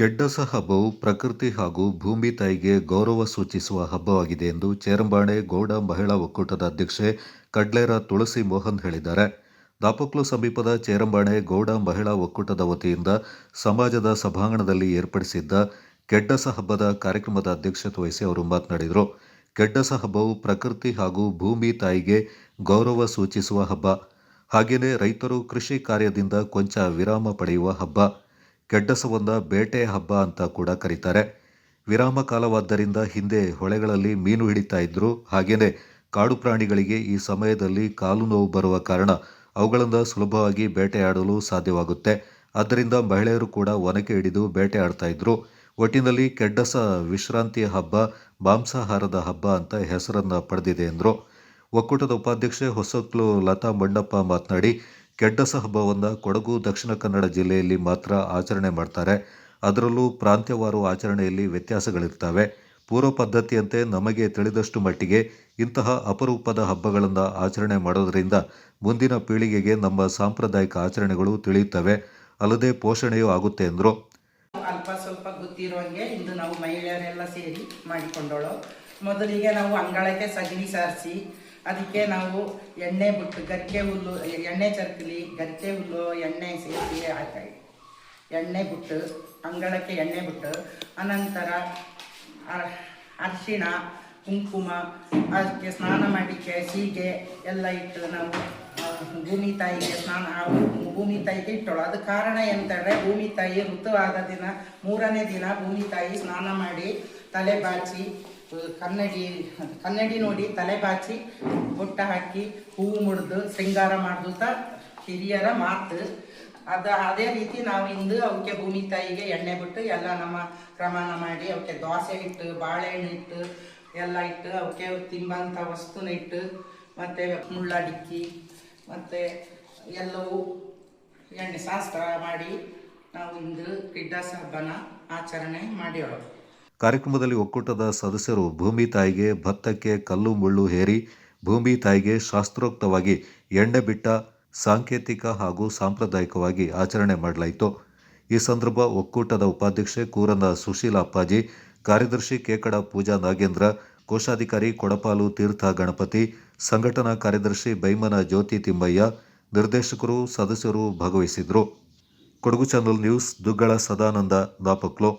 ಕೆಡ್ಡಸ ಹಬ್ಬವು ಪ್ರಕೃತಿ ಹಾಗೂ ಭೂಮಿ ತಾಯಿಗೆ ಗೌರವ ಸೂಚಿಸುವ ಹಬ್ಬವಾಗಿದೆ ಎಂದು ಚೇರಂಬಾಣೆ ಗೌಡ ಮಹಿಳಾ ಒಕ್ಕೂಟದ ಅಧ್ಯಕ್ಷೆ ಕಡ್ಲೇರ ತುಳಸಿ ಮೋಹನ್ ಹೇಳಿದ್ದಾರೆ. ದಾಪಕ್ಲು ಸಮೀಪದ ಚೇರಂಬಾಣೆ ಗೌಡ ಮಹಿಳಾ ಒಕ್ಕೂಟದ ವತಿಯಿಂದ ಸಮಾಜದ ಸಭಾಂಗಣದಲ್ಲಿ ಏರ್ಪಡಿಸಿದ್ದ ಕೆಡ್ಡಸ ಹಬ್ಬದ ಕಾರ್ಯಕ್ರಮದ ಅಧ್ಯಕ್ಷತೆ ವಹಿಸಿ ಅವರು ಮಾತನಾಡಿದರು. ಕೆಡ್ಡಸ ಹಬ್ಬವು ಪ್ರಕೃತಿ ಹಾಗೂ ಭೂಮಿ ತಾಯಿಗೆ ಗೌರವ ಸೂಚಿಸುವ ಹಬ್ಬ. ಹಾಗೆಯೇ ರೈತರು ಕೃಷಿ ಕಾರ್ಯದಿಂದ ಕೊಂಚ ವಿರಾಮ ಪಡೆಯುವ ಹಬ್ಬ. ಕೆಡ್ಡಸವನ್ನ ಬೇಟೆ ಹಬ್ಬ ಅಂತ ಕೂಡ ಕರೀತಾರೆ. ವಿರಾಮ ಕಾಲವಾದ್ದರಿಂದ ಹಿಂದೆ ಹೊಳೆಗಳಲ್ಲಿ ಮೀನು ಹಿಡಿತಾ ಇದ್ರು. ಹಾಗೇನೆ ಕಾಡು ಪ್ರಾಣಿಗಳಿಗೆ ಈ ಸಮಯದಲ್ಲಿ ಕಾಲು ನೋವು ಬರುವ ಕಾರಣ ಅವುಗಳಿಂದ ಸುಲಭವಾಗಿ ಬೇಟೆಯಾಡಲು ಸಾಧ್ಯವಾಗುತ್ತೆ. ಆದ್ದರಿಂದ ಮಹಿಳೆಯರು ಕೂಡ ಒನಕೆ ಹಿಡಿದು ಬೇಟೆಯಾಡ್ತಾ ಇದ್ರು. ಒಟ್ಟಿನಲ್ಲಿ ಕೆಡ್ಡಸ ವಿಶ್ರಾಂತಿಯ ಹಬ್ಬ, ಮಾಂಸಾಹಾರದ ಹಬ್ಬ ಅಂತ ಹೆಸರನ್ನ ಪಡೆದಿದೆ ಎಂದರು. ಒಕ್ಕೂಟದ ಉಪಾಧ್ಯಕ್ಷೆ ಹೊಸಕ್ಲು ಲತಾ ಮಂಡಪ್ಪ ಮಾತನಾಡಿ ಕೆಡ್ಡಸ ಹಬ್ಬವನ್ನು ಕೊಡಗು ದಕ್ಷಿಣ ಕನ್ನಡ ಜಿಲ್ಲೆಯಲ್ಲಿ ಮಾತ್ರ ಆಚರಣೆ ಮಾಡ್ತಾರೆ. ಅದರಲ್ಲೂ ಪ್ರಾಂತ್ಯವಾರು ಆಚರಣೆಯಲ್ಲಿ ವ್ಯತ್ಯಾಸಗಳಿರ್ತವೆ. ಪೂರ್ವ ಪದ್ಧತಿಯಂತೆ ನಮಗೆ ತಿಳಿದಷ್ಟು ಮಟ್ಟಿಗೆ ಇಂತಹ ಅಪರೂಪದ ಹಬ್ಬಗಳನ್ನು ಆಚರಣೆ ಮಾಡೋದರಿಂದ ಮುಂದಿನ ಪೀಳಿಗೆಗೆ ನಮ್ಮ ಸಾಂಪ್ರದಾಯಿಕ ಆಚರಣೆಗಳು ತಿಳಿಯುತ್ತವೆ. ಅಲ್ಲದೆ ಪೋಷಣೆಯೂ ಆಗುತ್ತೆ ಎಂದರು. ಅಲ್ಪ ಸ್ವಲ್ಪ ಗೊತ್ತಿರುವಂಗೆ ಇಂದು ನಾವು ಮಹಿಳೆಯರೆಲ್ಲ ಸೇರಿ ಮಾಡಿಕೊಂಡೋಳು. ಮೊದಲಿಗೆ ನಾವು ಅಂಗಳಕ್ಕೆ ಸಗಣಿ ಸಾರಿಸಿ ಅದಕ್ಕೆ ನಾವು ಎಣ್ಣೆ ಬಿಟ್ಟು ಗರಿಕೆ ಹುಲ್ಲು, ಎಣ್ಣೆ ಚರ್ಕಲಿ ಗರಿಕೆ ಹುಲ್ಲು, ಎಣ್ಣೆ ಸೇರಿಸಿ ಹಾಕಿ ಎಣ್ಣೆ ಬಿಟ್ಟು, ಅಂಗಳಕ್ಕೆ ಎಣ್ಣೆ ಬಿಟ್ಟು, ಅನಂತರ ಅರ್- ಅರಿಶಿಣ, ಕುಂಕುಮ, ಅದಕ್ಕೆ ಸ್ನಾನ ಮಾಡಲಿಕ್ಕೆ ಸೀಗೆ ಎಲ್ಲ ಇಟ್ಟು ನಾವು ಭೂಮಿ ತಾಯಿಗೆ ಸ್ನಾನ ಭೂಮಿ ತಾಯಿಗೆ ಇಟ್ಟಳು. ಅದು ಕಾರಣ ಎಂತಂದರೆ ಭೂಮಿ ತಾಯಿ ಋತುವಾದ ದಿನ, ಮೂರನೇ ದಿನ ಭೂಮಿ ತಾಯಿ ಸ್ನಾನ ಮಾಡಿ ತಲೆ ಬಾಚಿ ಕನ್ನಡಿ ಕನ್ನಡಿ ನೋಡಿ ತಲೆ ಬಾಚಿ, ಬುಟ್ಟ ಹಾಕಿ ಹೂವು ಮುಡ್ದು, ಶೃಂಗಾರ ಮಾಡ್ದುತ್ತ ಹಿರಿಯರ ಮಾತು. ಅದ, ಅದೇ ರೀತಿ ನಾವು ಇಂದು ಅವಕ್ಕೆ ಭೂಮಿ ತಾಯಿಗೆ ಎಣ್ಣೆ ಬಿಟ್ಟು ಎಲ್ಲ ನಮ್ಮ ಕ್ರಮನ ಮಾಡಿ ಅವಕ್ಕೆ ದೋಸೆ ಇಟ್ಟು, ಬಾಳೆಹಣ್ಣು ಇಟ್ಟು, ಎಲ್ಲ ಇಟ್ಟು, ಅವಕ್ಕೆ ತಿಂಬಂಥ ವಸ್ತುನ ಇಟ್ಟು, ಮತ್ತು ಮುಳ್ಳಡಿಕ್ಕಿ, ಮತ್ತು ಎಲ್ಲವೂ ಎಣ್ಣೆ ಶಾಸ್ತ್ರ ಮಾಡಿ ನಾವು ಇಂದು ಕಿಡ್ಡಾಸ ಹಬ್ಬನ ಆಚರಣೆ ಮಾಡ್ಯೋಳು ಕಾರ್ಯಕ್ರಮದಲ್ಲಿ ಒಕ್ಕೂಟದ ಸದಸ್ಯರು ಭೂಮಿ ತಾಯಿಗೆ ಭತ್ತಕ್ಕೆ ಕಲ್ಲು ಮುಳ್ಳು ಹೇರಿ, ಭೂಮಿ ತಾಯಿಗೆ ಶಾಸ್ತ್ರೋಕ್ತವಾಗಿ ಎಣ್ಣೆ ಬಿಟ್ಟ ಸಾಂಕೇತಿಕ ಹಾಗೂ ಸಾಂಪ್ರದಾಯಿಕವಾಗಿ ಆಚರಣೆ ಮಾಡಲಾಯಿತು. ಈ ಸಂದರ್ಭ ಒಕ್ಕೂಟದ ಉಪಾಧ್ಯಕ್ಷೆ ಕೂರಂದ ಸುಶೀಲ ಅಪ್ಪಾಜಿ, ಕಾರ್ಯದರ್ಶಿ ಕೇಕಡ ಪೂಜಾ ನಾಗೇಂದ್ರ, ಕೋಶಾಧಿಕಾರಿ ಕೊಡಪಾಲು ತೀರ್ಥ ಗಣಪತಿ, ಸಂಘಟನಾ ಕಾರ್ಯದರ್ಶಿ ಬೈಮನ ಜ್ಯೋತಿ ತಿಮ್ಮಯ್ಯ, ನಿರ್ದೇಶಕರು, ಸದಸ್ಯರು ಭಾಗವಹಿಸಿದರು ಕೊಡಗು ಚಾನಲ್ ನ್ಯೂಸ್ ದುಗ್ಗಳ ಸದಾನಂದ ದಾಪಕ್ಲು